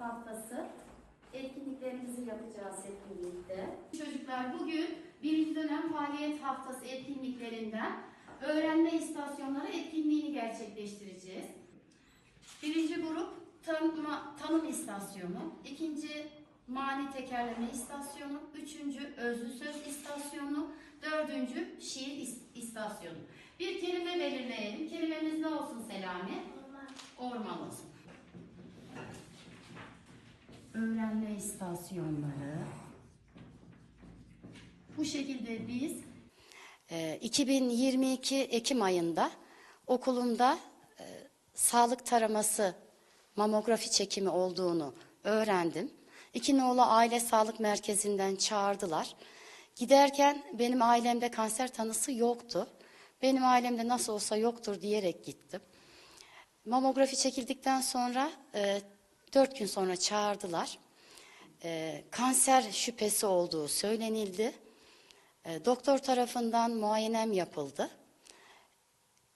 haftası etkinliklerimizi yapacağız hep birlikte. Çocuklar bugün birinci dönem faaliyet haftası etkinliklerinden öğrenme istasyonları etkinliğini gerçekleştireceğiz. Birinci grup tanıma, tanım istasyonu, ikinci mani tekerleme istasyonu, üçüncü özlü söz istasyonu, dördüncü şiir is- istasyonu. Bir kelime belirleyelim. Kelimemiz ne olsun Selami? Orman olsun. Öğrenme istasyonları. Bu şekilde biz Ee, 2022 Ekim ayında okulumda e, sağlık taraması mamografi çekimi olduğunu öğrendim. İkinoğlu Aile Sağlık Merkezi'nden çağırdılar. Giderken benim ailemde kanser tanısı yoktu. Benim ailemde nasıl olsa yoktur diyerek gittim. Mamografi çekildikten sonra e, dört gün sonra çağırdılar. E, kanser şüphesi olduğu söylenildi. E, Doktor tarafından muayenem yapıldı.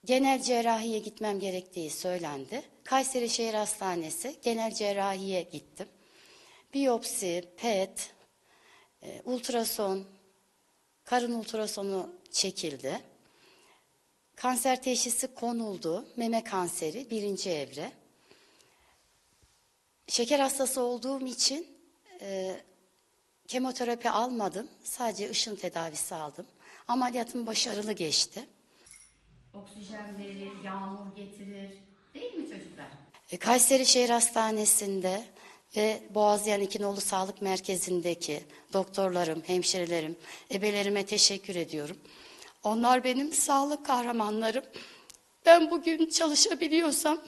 Genel cerrahiye gitmem gerektiği söylendi. Kayseri Şehir Hastanesi genel cerrahiye gittim. Biyopsi, PET, e, ultrason, karın ultrasonu çekildi. Kanser teşhisi konuldu. Meme kanseri birinci evre. Şeker hastası olduğum için e, kemoterapi almadım. Sadece ışın tedavisi aldım. Ameliyatım başarılı geçti. oksijen verir, yağmur getirir. Değil mi çocuklar? E, Kayseri Şehir Hastanesi'nde ve Boğaziyen İkinoğlu Sağlık Merkezi'ndeki doktorlarım, hemşirelerim, ebelerime teşekkür ediyorum. Onlar benim sağlık kahramanlarım. Ben bugün çalışabiliyorsam,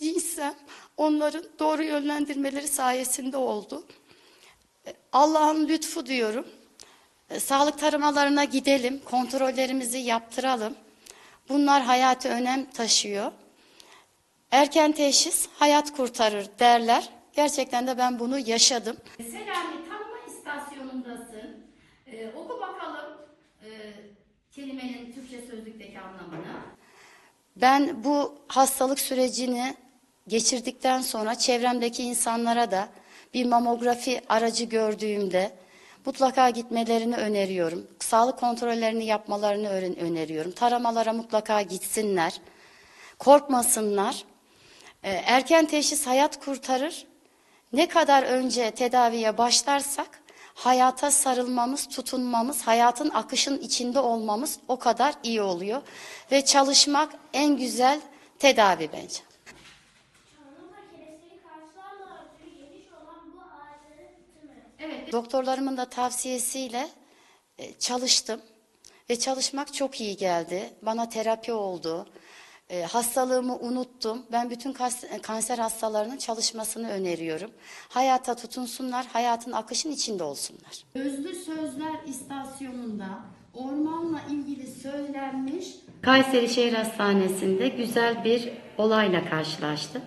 değilsem onların doğru yönlendirmeleri sayesinde oldu. E, Allah'ın lütfu diyorum. E, Sağlık taramalarına gidelim, kontrollerimizi yaptıralım. Bunlar hayati önem taşıyor. Erken teşhis hayat kurtarır derler. Gerçekten de ben bunu yaşadım. Selami tanıma istasyonundasın. Ee, oku bakalım e, kelimenin Türkçe sözlükteki anlamını. Ben bu hastalık sürecini geçirdikten sonra çevremdeki insanlara da bir mamografi aracı gördüğümde mutlaka gitmelerini öneriyorum. Sağlık kontrollerini yapmalarını öneriyorum. Taramalara mutlaka gitsinler. Korkmasınlar. Ee, Erken teşhis hayat kurtarır. Ne kadar önce tedaviye başlarsak hayata sarılmamız, tutunmamız, hayatın akışın içinde olmamız o kadar iyi oluyor. Ve çalışmak en güzel tedavi bence. Doktorlarımın da tavsiyesiyle e, çalıştım ve çalışmak çok iyi geldi. Bana terapi oldu. E, hastalığımı unuttum. Ben bütün kas- kanser hastalarının çalışmasını öneriyorum. Hayata tutunsunlar, hayatın akışın içinde olsunlar. Özlü Sözler istasyonunda ormanla ilgili söylenmiş Kayseri Şehir Hastanesi'nde güzel bir olayla karşılaştım.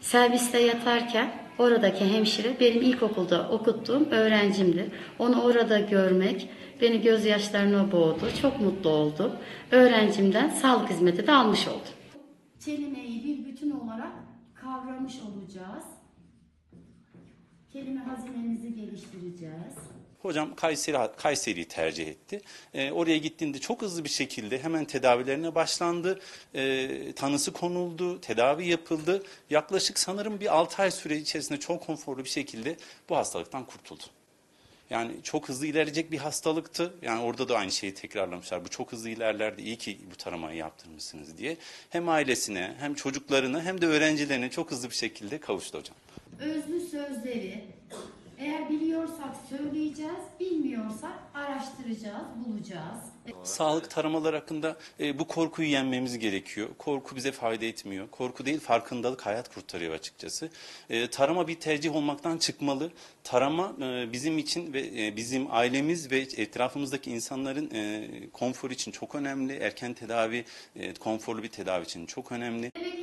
Serviste yatarken oradaki hemşire benim ilkokulda okuttuğum öğrencimdi. Onu orada görmek beni gözyaşlarına boğdu. Çok mutlu oldum. Öğrencimden sağlık hizmeti de almış oldum. kelimeyi bir bütün olarak kavramış olacağız. Kelime hazinemizi geliştireceğiz. Hocam Kayseri Kayseri'yi tercih etti. Ee, oraya gittiğinde çok hızlı bir şekilde hemen tedavilerine başlandı. Ee, tanısı konuldu, tedavi yapıldı. Yaklaşık sanırım bir 6 ay süre içerisinde çok konforlu bir şekilde bu hastalıktan kurtuldu. Yani çok hızlı ilerleyecek bir hastalıktı. Yani orada da aynı şeyi tekrarlamışlar. Bu çok hızlı ilerlerdi. İyi ki bu taramayı yaptırmışsınız diye. Hem ailesine hem çocuklarına hem de öğrencilerine çok hızlı bir şekilde kavuştu hocam. Özlü sözleri eğer biliyorsak söyleyeceğiz, bilmiyorsak araştıracağız, bulacağız. Sağlık taramalar hakkında e, bu korkuyu yenmemiz gerekiyor. Korku bize fayda etmiyor. Korku değil farkındalık hayat kurtarıyor açıkçası. E, tarama bir tercih olmaktan çıkmalı. Tarama e, bizim için ve e, bizim ailemiz ve etrafımızdaki insanların e, konforu için çok önemli. Erken tedavi, e, konforlu bir tedavi için çok önemli. Demek